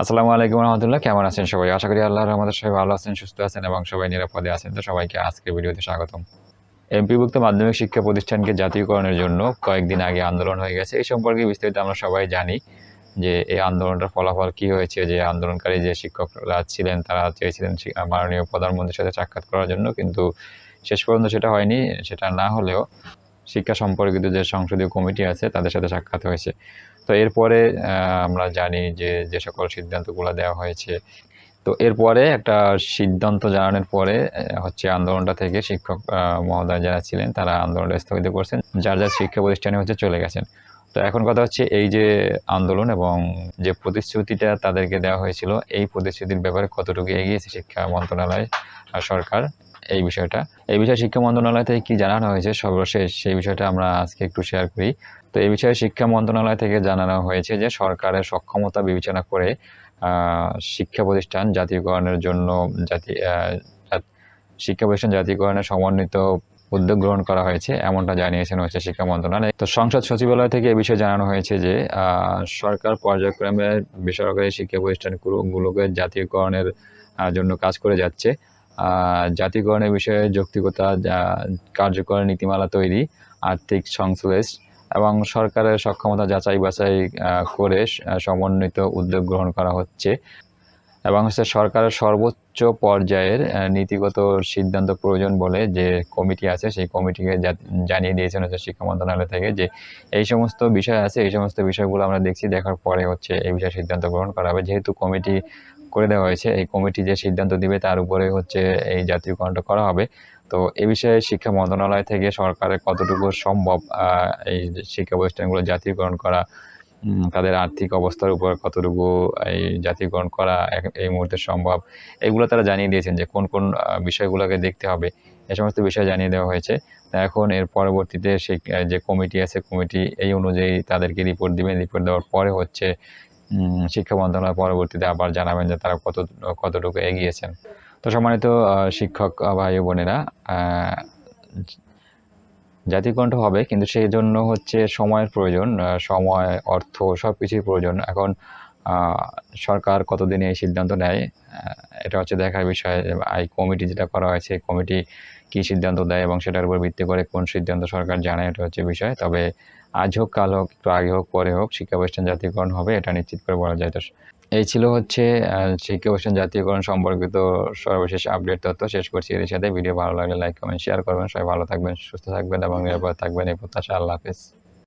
আসসালামু আলাইকুম রহমতুল্লাহ, কেমন আছেন সবাই? আশা করি আল্লাহর রহমতে সবাই ভালো আছেন, সুস্থ আছেন এবং সবাই নিরাপদে আছেন। তো সবাইকে আজকে ভিডিওতে স্বাগতম। এমপিভুক্ত মাধ্যমিক শিক্ষা প্রতিষ্ঠানকে জাতীয়করণের জন্য কয়েকদিন আগে আন্দোলন হয়ে গেছে। এই সম্পর্কে বিস্তারিত আমরা সবাই জানি যে এই আন্দোলনটার ফলাফল কি হয়েছে, যে আন্দোলনকারী যে শিক্ষকরা ছিলেন, তারা চেয়েছিলেন মাননীয় প্রধানমন্ত্রীর সাথে সাক্ষাৎ করার জন্য, কিন্তু শেষ পর্যন্ত সেটা হয়নি। সেটা না হলেও শিক্ষা সম্পর্কিত যে সংসদীয় কমিটি আছে, তাদের সাথে সাক্ষাৎ হয়েছে। তো এরপরে আমরা জানি যে যে সকল সিদ্ধান্তগুলো দেওয়া হয়েছে। তো এরপরে একটা সিদ্ধান্ত জানানোর পরে হচ্ছে আন্দোলনটা থেকে শিক্ষক মহোদয় যারা ছিলেন, তারা আন্দোলনটা স্থগিত করছেন। যার যার শিক্ষা প্রতিষ্ঠানে হচ্ছে চলে গেছেন। তো এখন কথা হচ্ছে, এই যে আন্দোলন এবং যে প্রতিশ্রুতিটা তাদেরকে দেওয়া হয়েছিল, এই প্রতিশ্রুতির ব্যাপারে কতটুকু এগিয়েছে শিক্ষা মন্ত্রণালয় সরকার? এই বিষয়টা। এই বিষয়ে শিক্ষা মন্ত্রণালয় থেকে কি জানানো হয়েছে? সর্বশেষ সেই বিষয়টা আমরা আজকে একটু শেয়ার করি। তো এই বিষয়ে শিক্ষা মন্ত্রণালয় থেকে জানানো হয়েছে যে, সরকারের সক্ষমতা বিবেচনা করে শিক্ষা প্রতিষ্ঠান জাতীয়করণের জন্য জাতি শিক্ষা প্রতিষ্ঠান জাতীয়করণের সমন্বিত উদ্যোগ গ্রহণ করা হয়েছে, এমনটা জানিয়েছেন হচ্ছে শিক্ষা মন্ত্রণালয়। তো সংসদ সচিবালয় থেকে এ বিষয়ে জানানো হয়েছে যে সরকার পর্যায়ক্রমে বেসরকারি শিক্ষা প্রতিষ্ঠানগুলোকে জাতীয়করণের জন্য কাজ করে যাচ্ছে। জাতীয়করণের বিষয়ে যৌক্তিকতা কার্যকর নীতিমালা তৈরি, আর্থিক সংশ্লেষ এবং সরকারের সক্ষমতা যাচাই বাছাই করে সমন্বিত উদ্যোগ গ্রহণ করা হচ্ছে এবং হচ্ছে সরকারের সর্বোচ্চ পর্যায়ের নীতিগত সিদ্ধান্ত প্রয়োজন বলে যে কমিটি আছে, সেই কমিটিকে জানিয়ে দিয়েছেন হচ্ছে শিক্ষা মন্ত্রণালয় থেকে যে এই সমস্ত বিষয় আছে, এই সমস্ত বিষয়গুলো আমরা দেখছি, দেখার পরে হচ্ছে এই বিষয়ে সিদ্ধান্ত গ্রহণ করা হবে। যেহেতু কমিটি করে দেওয়া হয়েছে। এই কমিটি যে সিদ্ধান্ত দিবে তার উপরে হচ্ছে এই জাতীয়করণটা করা হবে। তো এ বিষয়ে শিক্ষা মন্ত্রণালয় থেকে সরকারের কতটুকু সম্ভব এই শিক্ষা প্রতিষ্ঠানগুলো জাতীয়করণ করা তাদের আর্থিক অবস্থার উপর কতটুকু এই জাতীয়করণ করা এই মুহূর্তে সম্ভব, এগুলো তারা জানিয়ে দিয়েছেন যে কোন কোন বিষয়গুলোকে দেখতে হবে। এ সমস্ত বিষয় জানিয়ে দেওয়া হয়েছে। এখন এর পরবর্তীতে সেই যে কমিটি আছে, কমিটি এই অনুযায়ী তাদেরকে রিপোর্ট দিবেন। রিপোর্ট দেওয়ার পরে হচ্ছে শিক্ষা মন্ত্রণালয় পরবর্তীতে আবার জানাবেন যে তারা কত, কতটুকু এগিয়েছেন। তো সম্মানিত শিক্ষক ভাই বোনেরা জাতিকণ্ঠ হবে, কিন্তু সেই জন্য হচ্ছে সময়ের প্রয়োজন সময়, অর্থ সব কিছুই প্রয়োজন। এখন সরকার কতদিনে এই সিদ্ধান্ত নেয় এটা হচ্ছে দেখার বিষয়। এই কমিটি যেটা করা হয়েছে কমিটি কি সিদ্ধান্ত দেয় এবং সেটার উপর ভিত্তি করে কোন সিদ্ধান্ত সরকার জানায় এটা হচ্ছে বিষয়। তবে আজ হোক, কাল হোক, একটু আগে হোক, পরে হোক শিক্ষা প্রতিষ্ঠান জাতীয়করণ হবে, এটা নিশ্চিত করে বলা যায়। তো এই ছিল হচ্ছে শিক্ষা প্রতিষ্ঠান জাতীয়করণ সম্পর্কিত সর্বশেষ আপডেট তথ্য। শেষ করছি এর সাথে। ভিডিও ভালো লাগলে লাইক, কমেন্ট শেয়ার করবেন। সবাই ভালো থাকবেন, সুস্থ থাকবেন এবং নিরাপদ থাকবেন। এই প্রত্যাশা, আল্লাহ হাফেজ।